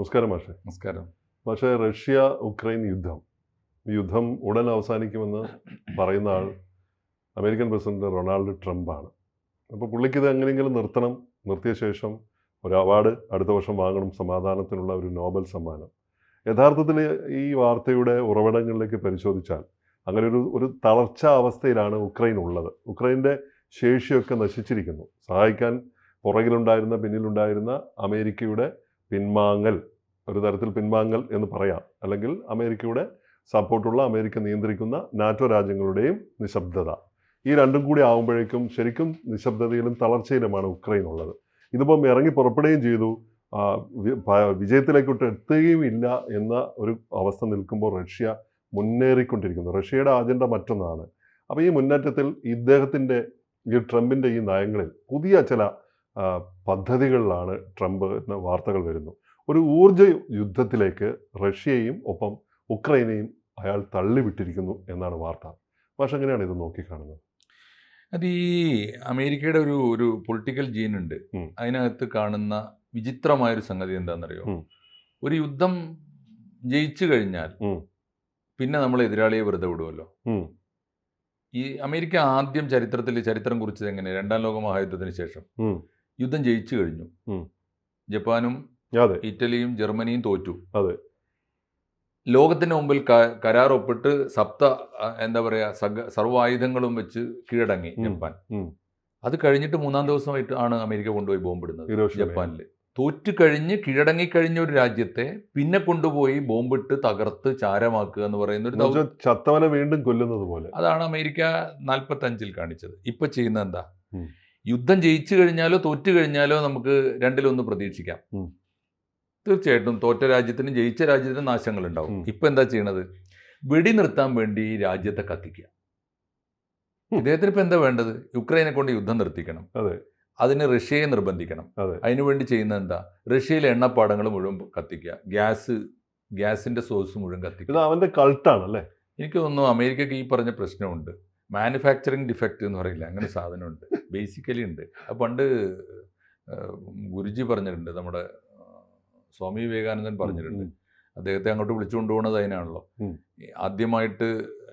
നമസ്കാരം മാഷെ. നമസ്കാരം. പക്ഷേ റഷ്യ ഉക്രൈൻ യുദ്ധം. യുദ്ധം ഉടൻ അവസാനിക്കുമെന്ന് പറയുന്ന ആൾ അമേരിക്കൻ പ്രസിഡന്റ് റൊണാൾഡ് ട്രംപാണ്. അപ്പോൾ പുള്ളിക്ക് ഇത് എങ്ങനെയെങ്കിലും നിർത്തണം നിർത്തിയ ശേഷം ഒരു അവാർഡ് അടുത്ത വർഷം വാങ്ങണം സമാധാനത്തിനുള്ള ഒരു നോബൽ സമ്മാനം. യഥാർത്ഥത്തിൽ ഈ വാർത്തയുടെ ഉറവിടങ്ങളിലേക്ക് പരിശോധിച്ചാൽ അങ്ങനെ ഒരു ഒരു തളർച്ച അവസ്ഥയിലാണ് ഉക്രൈൻ ഉള്ളത്. ഉക്രൈന്റെ ശേഷിയൊക്കെ നശിച്ചിരിക്കുന്നു. സഹായിക്കാൻ പുറകിലുണ്ടായിരുന്ന പിന്നിലുണ്ടായിരുന്ന അമേരിക്കയുടെ പിന്മാങ്ങൽ ഒരു തരത്തിൽ പിൻവാങ്ങൽ എന്ന് പറയാം. അല്ലെങ്കിൽ അമേരിക്കയുടെ സപ്പോർട്ടുള്ള അമേരിക്ക നിയന്ത്രിക്കുന്ന നാറ്റോ രാജ്യങ്ങളുടെയും നിശബ്ദത. ഈ രണ്ടും കൂടി ആകുമ്പോഴേക്കും ശരിക്കും നിശബ്ദതയിലും തളർച്ചയിലുമാണ് ഉക്രൈൻ ഉള്ളത്. ഇതിപ്പം ഇറങ്ങി പുറപ്പെടുകയും ചെയ്തു. വിജയത്തിലേക്കൊട്ട് എത്തുകയും ഇല്ല എന്ന ഒരു അവസ്ഥ നിൽക്കുമ്പോൾ റഷ്യ മുന്നേറിക്കൊണ്ടിരിക്കുന്നു. റഷ്യയുടെ അജണ്ട മറ്റൊന്നാണ്. അപ്പോൾ ഈ മുന്നേറ്റത്തിൽ ഇദ്ദേഹത്തിന്റെ ഈ ട്രംപിന്റെ ഈ നയങ്ങളിൽ പുതിയ ചില പദ്ധതികളിലാണ് ട്രംപ് എന്ന വാർത്തകൾ വരുന്നു. ഒരു ഊർജ യുദ്ധത്തിലേക്ക് റഷ്യയെയും ഒപ്പം ഉക്രൈനെയും അയാൾ തള്ളിവിട്ടിരിക്കുന്നു എന്നാണ് വാർത്ത. പക്ഷെ എങ്ങനെയാണ് ഇത് നോക്കിക്കാണുന്നത്? അത് ഈ അമേരിക്കയുടെ ഒരു ഒരു പൊളിറ്റിക്കൽ ജീൻ ഉണ്ട്. അതിനകത്ത് കാണുന്ന വിചിത്രമായൊരു സംഗതി എന്താണെന്നറിയോ? ഒരു യുദ്ധം ജയിച്ചു കഴിഞ്ഞാൽ പിന്നെ നമ്മൾ എതിരാളിയെ വെറുതെ വിടുമല്ലോ ഈ അമേരിക്ക ആദ്യം ചരിത്രത്തിൽ ചരിത്രം കുറിച്ചത് എങ്ങനെ രണ്ടാം ലോക മഹായുദ്ധത്തിന് ശേഷം. യുദ്ധം ജയിച്ചു കഴിഞ്ഞു. ജപ്പാനും അതെ. ഇറ്റലിയും ജർമ്മനിയും തോറ്റു. അതെ. ലോകത്തിന് മുമ്പിൽ കരാർ ഒപ്പിട്ട് സപ്ത എന്താ പറയാ സർവായുധങ്ങളും വെച്ച് കീഴടങ്ങി ജപ്പാൻ. അത് കഴിഞ്ഞിട്ട് മൂന്നാം ദിവസമായിട്ട് ആണ് അമേരിക്ക കൊണ്ടുപോയി ബോംബിടുന്നത്. ജപ്പാനിൽ തോറ്റു കഴിഞ്ഞ് കീഴടങ്ങി കഴിഞ്ഞ ഒരു രാജ്യത്തെ പിന്നെ കൊണ്ടുപോയി ബോംബിട്ട് തകർത്ത് ചാരമാക്കുക എന്ന് പറയുന്ന ഒരു ചത്തവനെ വീണ്ടും കൊല്ലുന്നത് പോലെ. അതാണ് അമേരിക്ക നാൽപ്പത്തി അഞ്ചിൽ കാണിച്ചത്. ഇപ്പൊ ചെയ്യുന്ന എന്താ? യുദ്ധം ജയിച്ചു കഴിഞ്ഞാലോ തോറ്റു കഴിഞ്ഞാലോ നമുക്ക് രണ്ടിലൊന്ന് പ്രതീക്ഷിക്കാം. തീർച്ചയായിട്ടും തോറ്റ രാജ്യത്തിനും ജയിച്ച രാജ്യത്തിനും നാശങ്ങൾ ഉണ്ടാവും ഇപ്പൊ എന്താ ചെയ്യണത്? വെടി നിർത്താൻ വേണ്ടി രാജ്യത്തെ കത്തിക്കുക. ഇദ്ദേഹത്തിന് ഇപ്പൊ എന്താ വേണ്ടത്? യുക്രൈനെ കൊണ്ട് യുദ്ധം നിർത്തിക്കണം. അതെ. അതിന് റഷ്യയെ നിർബന്ധിക്കണം. അതെ. അതിനുവേണ്ടി ചെയ്യുന്നത് എന്താ? റഷ്യയിലെ എണ്ണപ്പാടങ്ങൾ മുഴുവൻ കത്തിക്കുക. ഗ്യാസ് ഗ്യാസിന്റെ സോഴ്സ് മുഴുവൻ കത്തിക്കുക. അവന്റെ കൾട്ടാണ് അല്ലേ എനിക്ക് തോന്നുന്നു അമേരിക്കക്ക് ഈ പറഞ്ഞ പ്രശ്നമുണ്ട്. മാനുഫാക്ചറിങ് ഡിഫക്റ്റ് എന്ന് പറയില്ല? അങ്ങനെ സാധനമുണ്ട്. ബേസിക്കലി ഉണ്ട്. പണ്ട് ഗുരുജി പറഞ്ഞിട്ടുണ്ട് നമ്മുടെ സ്വാമി വിവേകാനന്ദൻ പറഞ്ഞിട്ടുണ്ട്. അദ്ദേഹത്തെ അങ്ങോട്ട് വിളിച്ചുകൊണ്ട് പോകുന്നത് അതിനാണല്ലോ. ആദ്യമായിട്ട്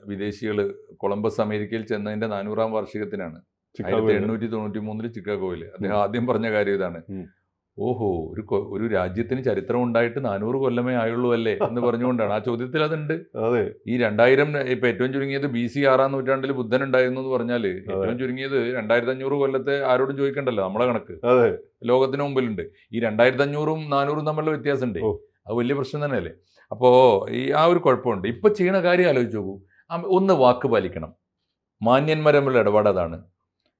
വിദേശികൾ കൊളംബസ് അമേരിക്കയിൽ ചെന്നതിന്റെ നാനൂറാം വാർഷികത്തിനാണ്. ആയിരത്തി. എണ്ണൂറ്റി തൊണ്ണൂറ്റി മൂന്നിൽ ചിക്കാഗോയിൽ അദ്ദേഹം ആദ്യം പറഞ്ഞ കാര്യം ഇതാണ്. ഓഹോ ഒരു ഒരു രാജ്യത്തിന് ചരിത്രം ഉണ്ടായിട്ട് നാനൂറ് കൊല്ലമേ ആയുള്ളൂ അല്ലേ എന്ന് പറഞ്ഞുകൊണ്ടാണ്. ആ ചോദ്യത്തിൽ അതുണ്ട്. അതെ. ഈ രണ്ടായിരം ഇപ്പൊ ഏറ്റവും ചുരുങ്ങിയത് ബി സി ആറാം നൂറ്റാണ്ടിൽ ബുദ്ധൻ ഉണ്ടായിരുന്നു എന്ന് പറഞ്ഞാൽ ഏറ്റവും ചുരുങ്ങിയത് രണ്ടായിരത്തി അഞ്ഞൂറ് കൊല്ലത്തെ ആരോടും ചോദിക്കണ്ടല്ലോ നമ്മളെ കണക്ക്. അതെ. ലോകത്തിന് മുമ്പിലുണ്ട്. ഈ രണ്ടായിരത്തി അഞ്ഞൂറും നാനൂറും തമ്മിലുള്ള വ്യത്യാസമുണ്ട്. അത് വലിയ പ്രശ്നം തന്നെയല്ലേ? അപ്പോ ഈ ആ ഒരു കുഴപ്പമുണ്ട്. ഇപ്പൊ ചെയ്യണ കാര്യം ആലോചിച്ച് നോക്കൂ. ഒന്ന് വാക്ക് പാലിക്കണം. മാന്യന്മാരമ്മിലുള്ള ഇടപാട് അതാണ്.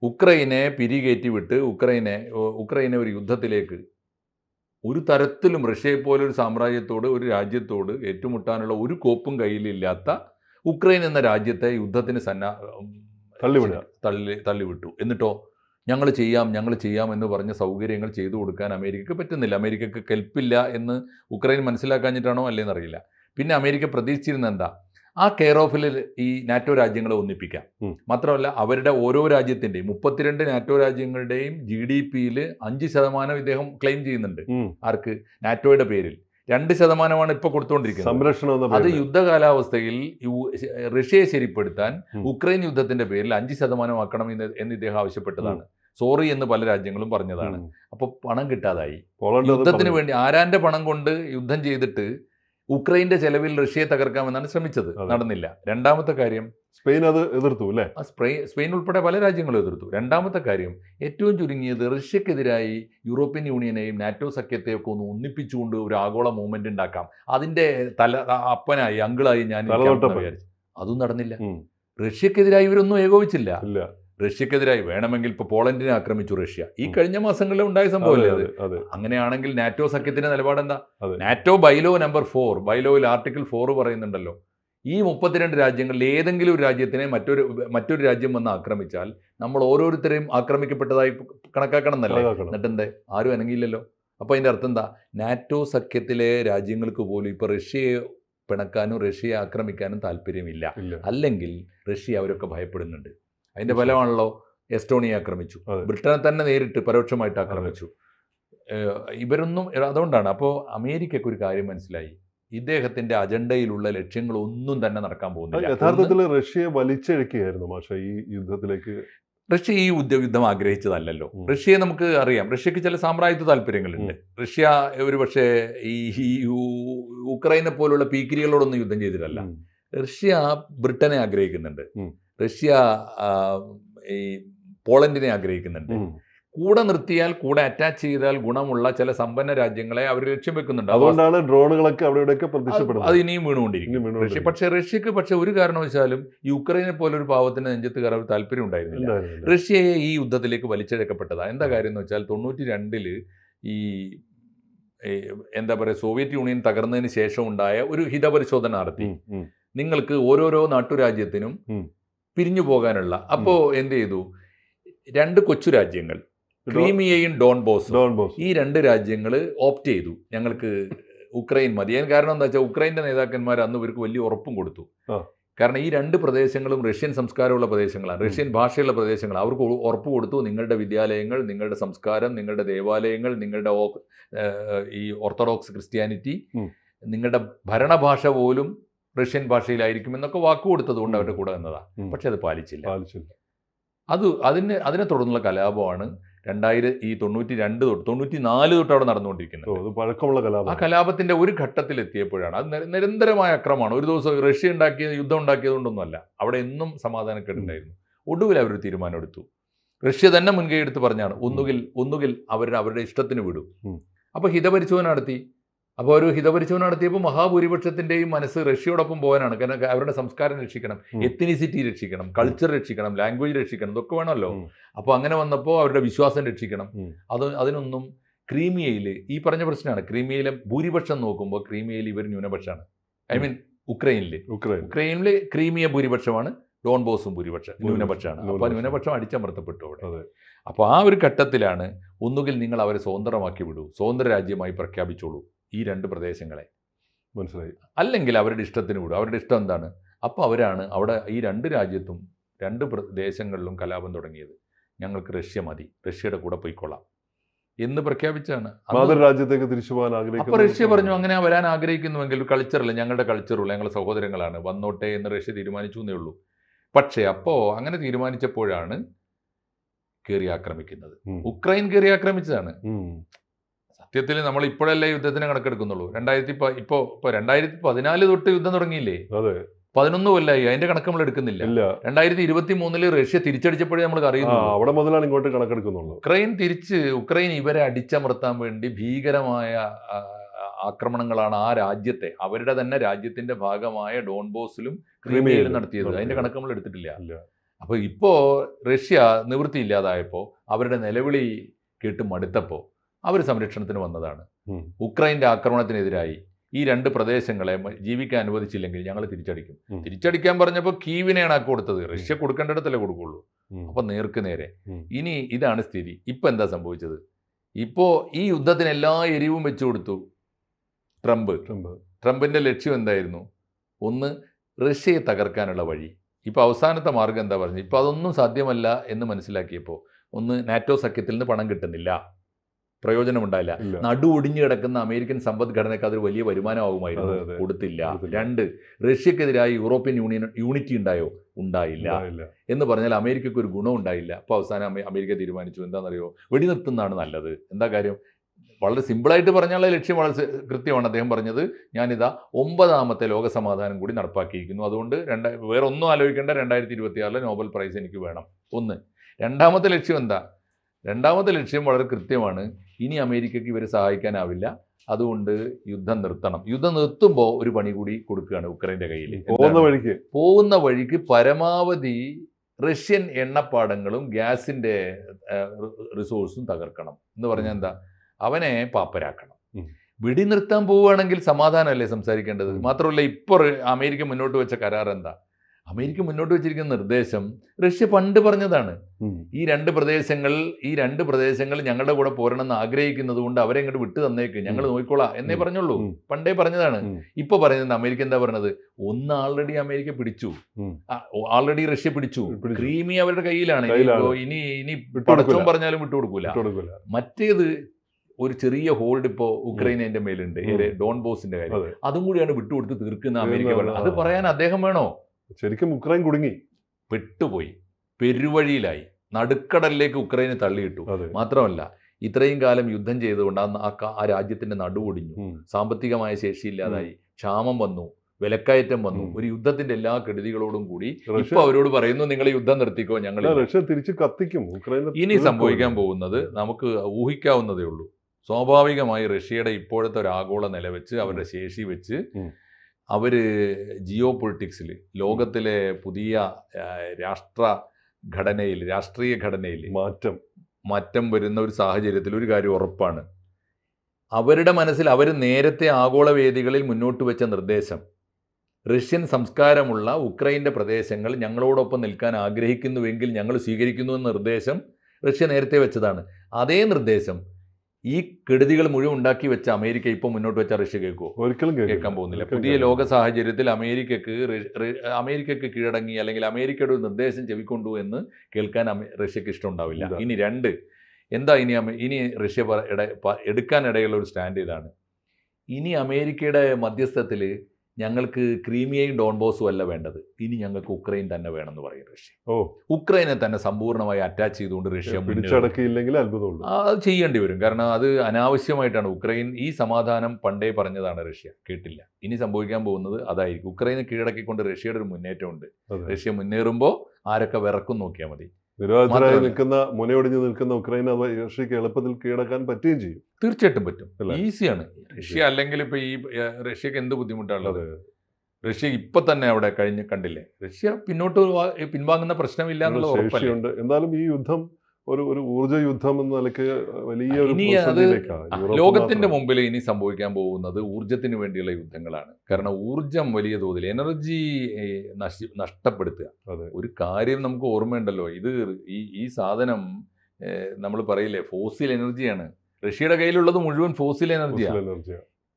ഉക്രൈനെ പിരികേറ്റി വിട്ട് ഉക്രൈനെ ഉക്രൈനെ ഒരു യുദ്ധത്തിലേക്ക് ഒരു തരത്തിലും റഷ്യയെ പോലെ ഒരു സാമ്രാജ്യത്തോട് ഒരു രാജ്യത്തോട് ഏറ്റുമുട്ടാനുള്ള ഒരു കോപ്പും കയ്യിലില്ലാത്ത ഉക്രൈൻ എന്ന രാജ്യത്തെ യുദ്ധത്തിന് സന്നാ തള്ളിവിടുക. തള്ളി തള്ളിവിട്ടു. എന്നിട്ടോ ഞങ്ങൾ ചെയ്യാം ഞങ്ങൾ ചെയ്യാം എന്ന് പറഞ്ഞ സൗകര്യങ്ങൾ ചെയ്തു കൊടുക്കാൻ അമേരിക്കക്ക് പറ്റുന്നില്ല. അമേരിക്കക്ക് കെൽപ്പില്ല എന്ന് ഉക്രൈൻ മനസ്സിലാക്കാഞ്ഞിട്ടാണോ അല്ലേന്നറിയില്ല. പിന്നെ അമേരിക്ക പ്രതീക്ഷിച്ചിരുന്ന എന്താ? ആ കെയർ ഓഫിൽ ഈ നാറ്റോ രാജ്യങ്ങളെ ഒന്നിപ്പിക്കാം. മാത്രമല്ല അവരുടെ ഓരോ രാജ്യത്തിന്റെയും മുപ്പത്തിരണ്ട് നാറ്റോ രാജ്യങ്ങളുടെയും ജി ഡി പിയിൽ അഞ്ച് ശതമാനം ഇദ്ദേഹം ക്ലെയിം ചെയ്യുന്നുണ്ട്. ആർക്ക്? നാറ്റോയുടെ പേരിൽ. രണ്ട് ശതമാനമാണ് ഇപ്പൊ കൊടുത്തുകൊണ്ടിരിക്കുന്നത് സംരക്ഷണം അത്. യുദ്ധകാലാവസ്ഥയിൽ റഷ്യയെ ശരിപ്പെടുത്താൻ ഉക്രൈൻ യുദ്ധത്തിന്റെ പേരിൽ അഞ്ച് ശതമാനമാക്കണം എന്ന് എന്ന് ഇദ്ദേഹം ആവശ്യപ്പെട്ടതാണ്. സോറി എന്ന് പല രാജ്യങ്ങളും പറഞ്ഞതാണ്. അപ്പോൾ പണം കിട്ടാതായി. യുദ്ധത്തിന് വേണ്ടി ആരാന്റെ പണം കൊണ്ട് യുദ്ധം ചെയ്തിട്ട് ഉക്രൈന്റെ ചെലവിൽ റഷ്യയെ തകർക്കാമെന്നാണ് ശ്രമിച്ചത്. നടന്നില്ല. രണ്ടാമത്തെ കാര്യം സ്പെയിൻ അത് എതിർത്തു അല്ലേ? സ്പെയിൻ ഉൾപ്പെടെ പല രാജ്യങ്ങളും എതിർത്തു. രണ്ടാമത്തെ കാര്യം ഏറ്റവും ചുരുങ്ങിയത് റഷ്യക്കെതിരായി യൂറോപ്യൻ യൂണിയനെയും നാറ്റോ സഖ്യത്തെയൊക്കെ ഒന്ന് ഒന്നിപ്പിച്ചുകൊണ്ട് ഒരു ആഗോള മൂവ്മെന്റ് ഉണ്ടാക്കാം. അതിന്റെ തല അപ്പനായി അങ്കിളായി ഞാൻ. വിചാരിച്ചു അതും നടന്നില്ല. റഷ്യക്കെതിരായി ഇവരൊന്നും ഏകോപിച്ചില്ല. റഷ്യക്കെതിരായി വേണമെങ്കിൽ ഇപ്പൊ പോളണ്ടിനെ ആക്രമിച്ചു റഷ്യ. ഈ കഴിഞ്ഞ മാസങ്ങളിൽ ഉണ്ടായ സംഭവമല്ലേ അത് അങ്ങനെയാണെങ്കിൽ നാറ്റോ സഖ്യത്തിന്റെ നിലപാടെന്താ? അതെ. NATO bylaw number four. ബൈലോയിൽ article four പറയുന്നുണ്ടല്ലോ. ഈ മുപ്പത്തിരണ്ട് രാജ്യങ്ങളിൽ ഏതെങ്കിലും ഒരു രാജ്യത്തിനെ മറ്റൊരു മറ്റൊരു രാജ്യം വന്ന് ആക്രമിച്ചാൽ നമ്മൾ ഓരോരുത്തരെയും ആക്രമിക്കപ്പെട്ടതായി കണക്കാക്കണം എന്നല്ലേ. എന്നിട്ട് എന്തേ ആരും അനങ്ങിയില്ലല്ലോ അപ്പോൾ അതിന്റെ അർത്ഥം എന്താ? നാറ്റോ സഖ്യത്തിലെ രാജ്യങ്ങൾക്ക് പോലും ഇപ്പോൾ റഷ്യയെ പിണക്കാനും റഷ്യയെ ആക്രമിക്കാനും താല്പര്യമില്ല. അല്ലെങ്കിൽ റഷ്യ അവരൊക്കെ ഭയപ്പെടുന്നുണ്ട്. അതിന്റെ ഫലമാണല്ലോ എസ്റ്റോണിയ ആക്രമിച്ചു. ബ്രിട്ടനെ തന്നെ നേരിട്ട് പരോക്ഷമായിട്ട് ആക്രമിച്ചു. ഇവരൊന്നും അതുകൊണ്ടാണ്. അപ്പോൾ അമേരിക്കയ്ക്ക് ഒരു കാര്യം മനസ്സിലായി. ഇദ്ദേഹത്തിന്റെ അജണ്ടയിലുള്ള ലക്ഷ്യങ്ങൾ ഒന്നും തന്നെ നടക്കാൻ പോകുന്നില്ല. യഥാർത്ഥത്തിൽ റഷ്യയെ വലിച്ചഴക്കുകയായിരുന്നു മാഷ ഈ യുദ്ധത്തിലേക്ക്? റഷ്യ ഈ യുദ്ധ യുദ്ധം ആഗ്രഹിച്ചതല്ലല്ലോ റഷ്യയെ നമുക്ക് അറിയാം. റഷ്യക്ക് ചില സാമ്രാജ്യത്വ താല്പര്യങ്ങളുണ്ട്. റഷ്യ ഒരു പക്ഷേ ഈ ഉക്രൈനെ പോലുള്ള പീക്കിരികളോടൊന്നും യുദ്ധം ചെയ്തിട്ടല്ല. റഷ്യ ബ്രിട്ടനെ ആഗ്രഹിക്കുന്നുണ്ട്. റഷ്യ ഈ പോളണ്ടിനെ ആഗ്രഹിക്കുന്നുണ്ട്. കൂടെ നിർത്തിയാൽ കൂടെ അറ്റാച്ച് ചെയ്താൽ ഗുണമുള്ള ചില സമ്പന്ന രാജ്യങ്ങളെ അവർ ലക്ഷ്യം വെക്കുന്നുണ്ട് അതുകൊണ്ടാണ് ഡ്രോണുകളൊക്കെ അവിടെയൊക്കെ ഇവിടെയൊക്കെ അത് പ്രത്യക്ഷപ്പെടുന്നത്. അത് ഇനിയും വീണുകൊണ്ടിരിക്കും. റഷ്യ പക്ഷേ റഷ്യക്ക് പക്ഷേ ഒരു കാരണവശാലും യുക്രൈനെ പോലെ ഒരു പാവത്തിന് നെഞ്ചത്ത് കയറാൻ താല്പര്യം ഉണ്ടായിരുന്നില്ല. റഷ്യയെ ഈ യുദ്ധത്തിലേക്ക് വലിച്ചെഴക്കപ്പെട്ടതാണ് എന്താ കാര്യം എന്ന് വെച്ചാൽ തൊണ്ണൂറ്റി രണ്ടിൽ ഈ എന്താ പറയുക സോവിയറ്റ് യൂണിയൻ തകർന്നതിന് ശേഷം ഉണ്ടായ ഒരു ഹിതപരിശോധന നടത്തി. നിങ്ങൾക്ക് ഓരോരോ നാട്ടുരാജ്യത്തിനും. പിരിഞ്ഞു പോകാനുള്ള. അപ്പോ എന്ത് ചെയ്തു? രണ്ട് കൊച്ചു രാജ്യങ്ങൾ ക്രീമിയയും ഡോൺ ബോസ് ഡോൺ ബോസ്. ഈ രണ്ട് രാജ്യങ്ങൾ ഓപ്റ്റ് ചെയ്തു. ഞങ്ങൾക്ക് ഉക്രൈൻ മതി. അതിന് കാരണം എന്താ വെച്ചാൽ ഉക്രൈന്റെ നേതാക്കന്മാർ അന്ന് ഇവർക്ക് വലിയ ഉറപ്പും കൊടുത്തു. കാരണം ഈ രണ്ട് പ്രദേശങ്ങളും റഷ്യൻ സംസ്കാരമുള്ള പ്രദേശങ്ങളാണ്. റഷ്യൻ ഭാഷയുള്ള പ്രദേശങ്ങളാണ്. അവർക്ക് ഉറപ്പ് കൊടുത്തു. നിങ്ങളുടെ വിദ്യാലയങ്ങൾ നിങ്ങളുടെ സംസ്കാരം നിങ്ങളുടെ ദേവാലയങ്ങൾ നിങ്ങളുടെ ഈ ഓർത്തഡോക്സ് ക്രിസ്ത്യാനിറ്റി നിങ്ങളുടെ ഭരണഭാഷ പോലും റഷ്യൻ ഭാഷയിലായിരിക്കും എന്നൊക്കെ വാക്ക് കൊടുത്തതുകൊണ്ട്. അവരുടെ കൂടെ നിന്നതാണ് പക്ഷെ അത് പാലിച്ചില്ല. പാലിച്ചില്ല. അത് അതിന് അതിനെ തുടർന്നുള്ള കലാപമാണ് രണ്ടായിരം ഈ തൊണ്ണൂറ്റി രണ്ട് തൊട്ട് തൊണ്ണൂറ്റി നാല് തൊട്ട് അവിടെ നടന്നുകൊണ്ടിരിക്കുന്നത്. പഴക്കമുള്ള കലാപം ആ കലാപത്തിന്റെ ഒരു ഘട്ടത്തിൽ എത്തിയപ്പോഴാണ് അത് നിരന്തരമായ അക്രമമാണ്. ഒരു ദിവസം റഷ്യ ഉണ്ടാക്കിയ യുദ്ധം ഉണ്ടാക്കിയതുകൊണ്ടൊന്നുമല്ല അവിടെ എന്നും സമാധാനക്കേടുണ്ടായിരുന്നു. ഒടുവിൽ അവർ തീരുമാനം എടുത്തു റഷ്യ തന്നെ മുൻകൈ എടുത്ത് പറഞ്ഞാണ് ഒന്നുകിൽ ഒന്നുകിൽ അവരുടെ അവരുടെ ഇഷ്ടത്തിന് വിടും. അപ്പൊ അപ്പോൾ ഹിതപരിശോധന നടത്തി. അപ്പോൾ ഒരു ഹിതപരിശോധന നടത്തിയപ്പോൾ മഹാഭൂരിപക്ഷത്തിന്റെയും മനസ്സ് റഷ്യയോടൊപ്പം പോകാനാണ്. കാരണം അവരുടെ സംസ്കാരം രക്ഷിക്കണം എത്തിനിസിറ്റി രക്ഷിക്കണം കൾച്ചർ രക്ഷിക്കണം ലാംഗ്വേജ് രക്ഷിക്കണം ഇതൊക്കെ വേണമല്ലോ. അപ്പോൾ അങ്ങനെ വന്നപ്പോൾ അവരുടെ വിശ്വാസം രക്ഷിക്കണം. അത് അതിനൊന്നും ക്രീമിയയിൽ ഈ പറഞ്ഞ പ്രശ്നമാണ്. ക്രീമിയയിലെ ഭൂരിപക്ഷം നോക്കുമ്പോൾ ക്രീമിയയിൽ ഇവർ ന്യൂനപക്ഷമാണ് ഐ മീൻ ഉക്രൈനിൽ ഉക്രൈൻ. ഉക്രൈനിൽ ക്രീമിയ ഭൂരിപക്ഷമാണ് ഡോൺ ബോസും ഭൂരിപക്ഷം. ന്യൂനപക്ഷമാണ് അപ്പോൾ. ന്യൂനപക്ഷം. അടിച്ചമർത്തപ്പെട്ടു അവിടെ. അപ്പോൾ ആ ഒരു ഘട്ടത്തിലാണ് ഒന്നുകിൽ നിങ്ങൾ അവരെ സ്വതന്ത്രമാക്കി വിടൂ സ്വതന്ത്ര രാജ്യമായി പ്രഖ്യാപിച്ചോളൂ. ഈ രണ്ട് പ്രദേശങ്ങളെ. മനസ്സിലായി. അല്ലെങ്കിൽ അവരുടെ ഇഷ്ടത്തിന് വിടും. അവരുടെ ഇഷ്ടം എന്താണ്? അപ്പോൾ അവരാണ് അവിടെ ഈ രണ്ട് രാജ്യത്തും രണ്ട് പ്രദേശങ്ങളിലും കലാപം തുടങ്ങിയത്. ഞങ്ങൾക്ക് റഷ്യ മതി. റഷ്യയുടെ കൂടെ പോയിക്കൊള്ളാം. എന്ന് പ്രഖ്യാപിച്ചാണ്. രാജ്യത്തേക്ക് മാതൃരാജ്യത്തേക്ക് തിരിച്ചു പോകാൻ അപ്പൊ അപ്പോൾ റഷ്യ പറഞ്ഞു അങ്ങനെ വരാൻ ആഗ്രഹിക്കുന്നുവെങ്കിൽ കൾച്ചറല്ല ഞങ്ങളുടെ കൾച്ചറുള്ള ഞങ്ങളുടെ സഹോദരങ്ങളാണ്. വന്നോട്ടെ എന്ന് റഷ്യ തീരുമാനിച്ചു എന്നേ ഉള്ളൂ. പക്ഷേ അപ്പോൾ അങ്ങനെ തീരുമാനിച്ചപ്പോഴാണ് കയറി ആക്രമിക്കുന്നത്. ഉക്രൈൻ കയറി ആക്രമിച്ചതാണ്. സത്യത്തിൽ നമ്മൾ ഇപ്പോഴല്ലേ യുദ്ധത്തിന് കണക്കെടുക്കുന്നുള്ളൂ. രണ്ടായിരത്തി ഇപ്പോ ഇപ്പൊ രണ്ടായിരത്തി പതിനാല് തൊട്ട് യുദ്ധം തുടങ്ങിയില്ലേ? അതെ. പതിനൊന്ന് കൊല്ലായി. അതിന്റെ കണക്ക് നമ്മൾ എടുക്കുന്നില്ല. രണ്ടായിരത്തി ഇരുപത്തി മൂന്നിൽ റഷ്യ തിരിച്ചടിച്ചപ്പോഴേ നമ്മൾ അറിയുന്നു അവിടെ മുതലാണ് ഇങ്ങോട്ട് കണക്കെടുക്കുന്നുള്ളൂ. ഉക്രൈൻ തിരിച്ച് ഉക്രൈൻ ഇവരെ അടിച്ചമർത്താൻ വേണ്ടി ഭീകരമായ ആക്രമണങ്ങളാണ് ആ രാജ്യത്തെ അവരുടെ തന്നെ രാജ്യത്തിന്റെ ഭാഗമായ ഡോൺബോസിലും ക്രീമിയയിലും നടത്തിയത്. അതിന്റെ. കണക്ക് നമ്മൾ എടുത്തിട്ടില്ല. ഇല്ല. അപ്പൊ ഇപ്പോ റഷ്യ നിവൃത്തിയില്ലാതായപ്പോ അവരുടെ നിലവിളി കേട്ട് മടുത്തപ്പോ അവർ സംരക്ഷണത്തിന് വന്നതാണ്. ഉക്രൈന്റെ ആക്രമണത്തിനെതിരായി ഈ രണ്ട് പ്രദേശങ്ങളെ ജീവിക്കാൻ അനുവദിച്ചില്ലെങ്കിൽ ഞങ്ങൾ തിരിച്ചടിക്കും. തിരിച്ചടിക്കാൻ പറഞ്ഞപ്പോൾ കീവിനെയാണ് ആ കൊടുത്തത്. റഷ്യ കൊടുക്കേണ്ടിടത്തല്ലേ കൊടുക്കുള്ളൂ. അപ്പോൾ അപ്പൊ നേർക്ക് നേരെ. ഇനി ഇതാണ് സ്ഥിതി. ഇപ്പം എന്താ സംഭവിച്ചത്? ഇപ്പോൾ ഈ യുദ്ധത്തിന് എല്ലാ എരിവും വെച്ചു കൊടുത്തു ട്രംപ്. ട്രംപ്. ട്രംപിന്റെ ലക്ഷ്യം എന്തായിരുന്നു? ഒന്ന് റഷ്യയെ തകർക്കാനുള്ള വഴി. ഇപ്പോൾ അവസാനത്തെ മാർഗം എന്താ പറഞ്ഞത്? ഇപ്പോൾ അതൊന്നും സാധ്യമല്ല എന്ന് മനസ്സിലാക്കിയപ്പോൾ ഒന്ന് നാറ്റോ സഖ്യത്തിൽ നിന്ന് പണം കിട്ടുന്നില്ല. പ്രയോജനമുണ്ടായില്ല. നടു ഒടിഞ്ഞു കിടക്കുന്ന അമേരിക്കൻ സമ്പദ്ഘടനയ്ക്ക് അതൊരു വലിയ വരുമാനമാകുമായിരുന്നു. കൊടുത്തില്ല. രണ്ട് റഷ്യക്കെതിരായി യൂറോപ്യൻ യൂണിയൻ യൂണിറ്റി ഉണ്ടായോ? ഉണ്ടായില്ല. എന്ന് പറഞ്ഞാൽ അമേരിക്കയ്ക്ക് ഒരു ഗുണം ഉണ്ടായില്ല. അപ്പോൾ അവസാനം അമേരിക്ക തീരുമാനിച്ചു. എന്താണെന്നറിയോ? വെടിനിർത്തുന്നതാണ് നല്ലത്. എന്താ കാര്യം? വളരെ സിമ്പിളായിട്ട് പറഞ്ഞാലുള്ള ലക്ഷ്യം വളരെ കൃത്യമാണ്. അദ്ദേഹം പറഞ്ഞത് ഞാനിതാ ഒമ്പതാമത്തെ ലോകസമാധാനം കൂടി നടപ്പാക്കിയിരിക്കുന്നു. അതുകൊണ്ട് രണ്ട വേറെ ഒന്നും ആലോചിക്കേണ്ട. രണ്ടായിരത്തി ഇരുപത്തിയാറിലെ നോബൽ പ്രൈസ് എനിക്ക് വേണം. ഒന്ന് രണ്ടാമത്തെ ലക്ഷ്യം എന്താ? രണ്ടാമത്തെ ലക്ഷ്യം വളരെ കൃത്യമാണ്. ഇനി അമേരിക്കയ്ക്ക് ഇവരെ സഹായിക്കാനാവില്ല. അതുകൊണ്ട് യുദ്ധം നിർത്തണം. യുദ്ധം നിർത്തുമ്പോൾ ഒരു പണി കൂടി കൊടുക്കുകയാണ് ഉക്രൈന്റെ കയ്യിൽ. പോകുന്ന വഴിക്ക്. പോകുന്ന വഴിക്ക് പരമാവധി റഷ്യൻ എണ്ണപ്പാടങ്ങളും ഗ്യാസിന്റെ റിസോഴ്സും തകർക്കണം. എന്ന് പറഞ്ഞാൽ എന്താ? അവനെ പാപ്പരാക്കണം. വെടി നിർത്താൻ പോവുകയാണെങ്കിൽ സമാധാനമല്ലേ സംസാരിക്കേണ്ടത്? മാത്രമല്ല ഇപ്പോൾ അമേരിക്ക മുന്നോട്ട് വെച്ച കരാർ എന്താ? അമേരിക്ക മുന്നോട്ട് വെച്ചിരിക്കുന്ന നിർദ്ദേശം റഷ്യ പണ്ട് പറഞ്ഞതാണ്. ഈ രണ്ട് പ്രദേശങ്ങൾ ഈ രണ്ട് പ്രദേശങ്ങൾ ഞങ്ങളുടെ കൂടെ പോരണമെന്ന് ആഗ്രഹിക്കുന്നത് കൊണ്ട് അവരെ ഇങ്ങോട്ട് വിട്ടു തന്നേക്ക്. ഞങ്ങൾ. നോക്കിക്കോളാം എന്നേ പറഞ്ഞോളൂ പറഞ്ഞുള്ളൂ. പണ്ടേ പറഞ്ഞതാണ്. ഇപ്പൊ പറയുന്നത് അമേരിക്ക എന്താ പറഞ്ഞത്? ഒന്ന് ആൾറെഡി അമേരിക്ക പിടിച്ചു. ആൾറെഡി റഷ്യ പിടിച്ചു. ക്രീമി അവരുടെ കയ്യിലാണ്. ഇനി ഇനി പടച്ചോ പറഞ്ഞാലും വിട്ടു കൊടുക്കൂല. മറ്റേത് ഒരു ചെറിയ ഹോൾഡ് ഇപ്പോൾ ഉക്രൈനേന്റെ മേലുണ്ട്. ഡോൺ ബോസിന്റെ കാര്യം. അതും. കൂടിയാണ് വിട്ടുകൊടുത്ത് തീർക്കുന്ന അമേരിക്ക അത് പറയാൻ അദ്ദേഹം വേണോ? ശരിക്കും ഉക്രൈൻ കുടുങ്ങി. പെട്ടുപോയി. പെരുവഴിയിലായി. നടുക്കടലിലേക്ക് ഉക്രൈനെ തള്ളിയിട്ടു. മാത്രമല്ല ഇത്രയും കാലം യുദ്ധം ചെയ്തുകൊണ്ട് ആ- ആ രാജ്യത്തിന്റെ നടുവൊടിഞ്ഞു. സാമ്പത്തികമായ ശേഷിയില്ലാതായി. ക്ഷാമം വന്നു. വിലക്കയറ്റം വന്നു. ഒരു യുദ്ധത്തിന്റെ എല്ലാ കെടുതികളോടും കൂടി റഷ്യ ഇപ്പൊ അവരോട് പറയുന്നു നിങ്ങൾ യുദ്ധം നിർത്തിക്കോ ഞങ്ങൾ റഷ്യ തിരിച്ച് കത്തിക്കും. ഇനി. സംഭവിക്കാൻ പോകുന്നത് നമുക്ക് ഊഹിക്കാവുന്നതേ ഉള്ളൂ. സ്വാഭാവികമായി റഷ്യയുടെ ഇപ്പോഴത്തെ ഒരു ആഗോള നില വെച്ച് അവരുടെ ശേഷി വെച്ച് ഉം. അവർ ജിയോ പൊളിറ്റിക്സിൽ ലോകത്തിലെ പുതിയ രാഷ്ട്ര ഘടനയിൽ രാഷ്ട്രീയ ഘടനയിൽ മാറ്റം മാറ്റം വരുന്ന ഒരു സാഹചര്യത്തിൽ ഒരു കാര്യം ഉറപ്പാണ് അവരുടെ മനസ്സിൽ അവർ നേരത്തെ ആഗോള വേദികളിൽ മുന്നോട്ട് വെച്ച നിർദ്ദേശം റഷ്യൻ സംസ്കാരമുള്ള ഉക്രൈന്റെ പ്രദേശങ്ങൾ ഞങ്ങളോടൊപ്പം നിൽക്കാൻ ആഗ്രഹിക്കുന്നുവെങ്കിൽ ഞങ്ങൾ സ്വീകരിക്കുന്നു എന്ന നിർദ്ദേശം റഷ്യ നേരത്തെ വെച്ചതാണ് അതേ നിർദ്ദേശം ഈ കെടുതികൾ മുഴുവൻ ഉണ്ടാക്കി വെച്ച അമേരിക്ക ഇപ്പോൾ മുന്നോട്ട് വെച്ച റഷ്യ കേൾക്കുമോ ഒരിക്കലും. കേൾക്കാൻ പോകുന്നില്ല. പുതിയ ലോക സാഹചര്യത്തിൽ അമേരിക്കക്ക് അമേരിക്കക്ക് കീഴടങ്ങി അല്ലെങ്കിൽ അമേരിക്കയുടെ ഒരു നിർദ്ദേശം ചെവിക്കൊണ്ടു എന്ന് കേൾക്കാൻ റഷ്യക്ക് ഇഷ്ടമുണ്ടാവില്ല ഉണ്ടാവില്ല. ഇനി രണ്ട് എന്താ ഇനി ഇനി റഷ്യ എടുക്കാനിടയുള്ള ഒരു സ്റ്റാൻഡ് ഇതാണ്. ഇനി അമേരിക്കയുടെ മധ്യസ്ഥത്തിൽ ഞങ്ങൾക്ക് ക്രീമിയയും ഡോൺബോസും അല്ല വേണ്ടത്. ഇനി ഞങ്ങൾക്ക് ഉക്രൈൻ തന്നെ വേണമെന്ന് പറയും റഷ്യ. ഓ. ഉക്രൈനെ തന്നെ സമ്പൂർണമായി അറ്റാച്ച് ചെയ്തുകൊണ്ട് റഷ്യ. പിടിച്ചടക്കിയില്ലെങ്കിൽ അത്ഭുതമുള്ളൂ. അത് ചെയ്യേണ്ടി വരും. കാരണം അത് അനാവശ്യമായിട്ടാണ്. ഉക്രൈൻ ഈ സമാധാനം പണ്ടേ പറഞ്ഞതാണ് റഷ്യ. കേട്ടില്ല. ഇനി സംഭവിക്കാൻ പോകുന്നത് അതായിരിക്കും. ഉക്രൈനെ കീഴടക്കിക്കൊണ്ട് റഷ്യയുടെ ഒരു മുന്നേറ്റമുണ്ട്. റഷ്യ മുന്നേറുമ്പോൾ ആരൊക്കെ വിറക്കും നോക്കിയാൽ മതി. മാത്രമല്ല- നിൽക്കുന്ന മുനയൊടിഞ്ഞ് നിൽക്കുന്ന ഉക്രൈൻ അത് റഷ്യക്ക് എളുപ്പത്തിൽ കീഴടക്കാൻ പറ്റുകയും ചെയ്യും. തീർച്ചയായിട്ടും പറ്റും? ഈസിയാണ്. റഷ്യ അല്ലെങ്കിൽ ഇപ്പൊ ഈ റഷ്യക്ക് എന്ത് ബുദ്ധിമുട്ടാണുള്ളത്? റഷ്യ ഇപ്പൊ തന്നെ അവിടെ കഴിഞ്ഞ് കണ്ടില്ലേ? റഷ്യ പിന്നോട്ട് പിൻവാങ്ങുന്ന പ്രശ്നമില്ല എന്നുള്ള ഉറപ്പല്ലേ? എന്നാലും ഈ യുദ്ധം ഒരു ഒരു ഊർജ യുദ്ധം എന്ന നിലയ്ക്ക് വലിയ ഒരു ലോകത്തിന്റെ മുമ്പിൽ ഇനി സംഭവിക്കാൻ പോകുന്നത് ഊർജത്തിന് വേണ്ടിയുള്ള യുദ്ധങ്ങളാണ്. കാരണം ഊർജം വലിയ തോതിൽ എനർജി നശി നഷ്ടപ്പെടുത്തുക. ഒരു കാര്യം നമുക്ക് ഓർമ്മയുണ്ടല്ലോ ഇത് ഈ ഈ സാധനം നമ്മൾ പറയില്ലേ ഫോസിൽ എനർജിയാണ്. റഷ്യയുടെ കയ്യിലുള്ളത് മുഴുവൻ ഫോസിൽ എനർജിയാണ്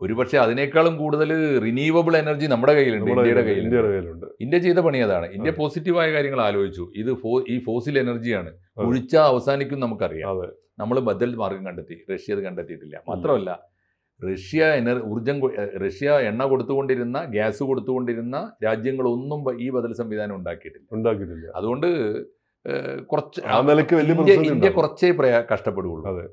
ഒരുപക്ഷെ അതിനേക്കാളും കൂടുതൽ റിന്യൂവബിൾ എനർജി നമ്മുടെ കയ്യിലുണ്ട് ഇന്ത്യയുടെ കയ്യിലുണ്ട്. കയ്യിലുണ്ട്. ഇന്ത്യ ചെയ്ത പണി അതാണ്. ഇന്ത്യ പോസിറ്റീവായ കാര്യങ്ങൾ ആലോചിച്ചു. ഇത് ഈ ഫോസിൽ എനർജിയാണ് അതെ. ഒഴിച്ച അവസാനിക്കും നമുക്കറിയാം. നമ്മൾ ബദൽ മാർഗം കണ്ടെത്തി റഷ്യ അത് കണ്ടെത്തിയിട്ടില്ല. മാത്രമല്ല റഷ്യ എനർ ഊർജം റഷ്യ എണ്ണ കൊടുത്തുകൊണ്ടിരുന്ന ഗ്യാസ് കൊടുത്തുകൊണ്ടിരുന്ന രാജ്യങ്ങളൊന്നും ഈ ബദൽ സംവിധാനം ഉണ്ടാക്കിയിട്ടില്ല. ഉണ്ടാക്കിയിട്ടില്ല. അതുകൊണ്ട് കുറച്ച് ഇന്ത്യ ഇന്ത്യ കുറച്ചേ പ്രയാ കഷ്ടപ്പെടുകയുള്ളൂ. അതെ.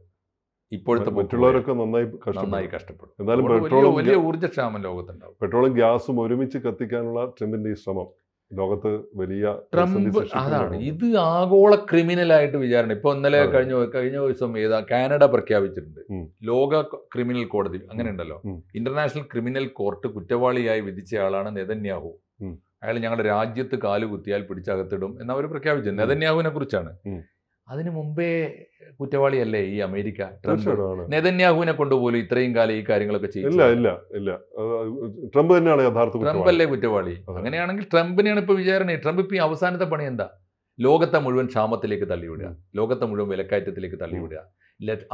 ഇപ്പോഴത്തെ മറ്റുള്ളവരൊക്കെ നന്നായി നന്നായി കഷ്ടപ്പെടും. എന്നാലും വലിയ പെട്രോളും വലിയ ഊർജക്ഷാമം ലോകത്തുണ്ടാവും. പെട്രോളും ഗ്യാസും ഒരുമിച്ച് കത്തിക്കാനുള്ള ട്രംപിന്റെ ഈ ശ്രമം. ലോകത്ത് വലിയ ട്രംപ് അതാണ്. ഇത് ആഗോള ക്രിമിനലായിട്ട് വിചാരണ. ഇപ്പൊ ഇന്നലെ കഴിഞ്ഞ കഴിഞ്ഞ ദിവസം ഏതാ കാനഡ പ്രഖ്യാപിച്ചിട്ടുണ്ട്. ലോക ക്രിമിനൽ കോടതി. അങ്ങനെ ഉണ്ടല്ലോ ഇന്റർനാഷണൽ ക്രിമിനൽ കോർട്ട് കുറ്റവാളിയായി വിധിച്ചയാളാണ് നെതന്യാഹു. അയാൾ ഞങ്ങളുടെ രാജ്യത്ത് കാലുകുത്തിയാൽ പിടിച്ചകത്തിടും എന്ന് അവർ പ്രഖ്യാപിച്ചു നെതന്യാഹുവിനെ കുറിച്ചാണ്. അതിനു മുമ്പേ കുറ്റവാളിയല്ലേ ഈ അമേരിക്ക ട്രംപ്. നെതന്യാഹുവിനെ കൊണ്ടുപോലും ഇത്രയും കാലം ഈ കാര്യങ്ങളൊക്കെ ഇല്ല ചെയ്യില്ല ഇല്ല ഇല്ല. അത് ട്രംപ് തന്നെയാണ് യഥാർത്ഥ ട്രംപ് കുറ്റവാളി. അല്ലേ കുറ്റവാളി. അങ്ങനെയാണെങ്കിൽ ട്രംപിനെയാണ് ഇപ്പൊ വിചാരണ. ട്രംപ് ഇപ്പൊ ഈ അവസാനത്തെ പണി എന്താ? ലോകത്തെ മുഴുവൻ ക്ഷാമത്തിലേക്ക് തള്ളിവിടുക. ലോകത്തെ മുഴുവൻ വിലക്കയറ്റത്തിലേക്ക് തള്ളിവിടുക.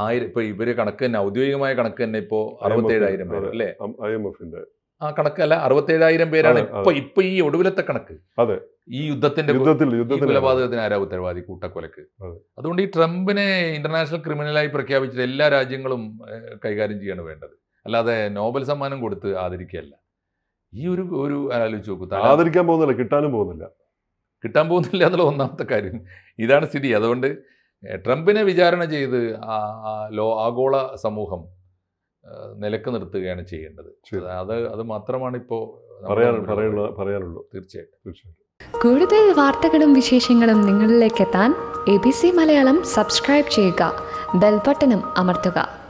ആയിരം ഇപ്പൊ ഇവർ കണക്ക് തന്നെ ഔദ്യോഗികമായ കണക്ക് തന്നെ ഇപ്പോ അറുപത്തേഴായിരം പേര് അല്ലേ? ഐ എം ആ കണക്കല്ല അറുപത്തേഴായിരം പേരാണ് ഇപ്പൊ ഇപ്പൊ ഈ ഒടുവിലത്തെ കണക്ക്. അതെ. ഈ യുദ്ധത്തിന്റെ കൊലപാതകത്തിന് ആരാ ഉത്തരവാദി? കൂട്ടക്കൊലക്ക്. അതുകൊണ്ട് ഈ ട്രംപിനെ ഇന്റർനാഷണൽ ക്രിമിനലായി പ്രഖ്യാപിച്ചിട്ട് എല്ലാ രാജ്യങ്ങളും കൈകാര്യം ചെയ്യാണ് വേണ്ടത്. അല്ലാതെ നോബൽ സമ്മാനം കൊടുത്ത് ആദരിക്കുകയല്ല. ഈ ഒരു ഒരു ആലോചിച്ച് നോക്കൂ. ആദരിക്കാൻ പോകുന്നില്ല കിട്ടാനും പോകുന്നില്ല. കിട്ടാൻ പോകുന്നില്ല എന്നുള്ള ഒന്നാമത്തെ കാര്യം ഇതാണ് സ്ഥിതി. അതുകൊണ്ട് ട്രംപിനെ വിചാരണ ചെയ്ത് ആ- ലോ ആഗോള സമൂഹം നിലയ്ക്ക് നിർത്തുകയാണ് ചെയ്യേണ്ടത്. അത് അത് മാത്രമാണ് ഇപ്പോൾ പറയാറുള്ളൂ. തീർച്ചയായിട്ടും. കൂടുതൽ വാർത്തകളും വിശേഷങ്ങളും നിങ്ങളിലേക്ക് എത്താൻ A B C Malayalam subscribe ചെയ്യുക. ബെൽബട്ടനും അമർത്തുക.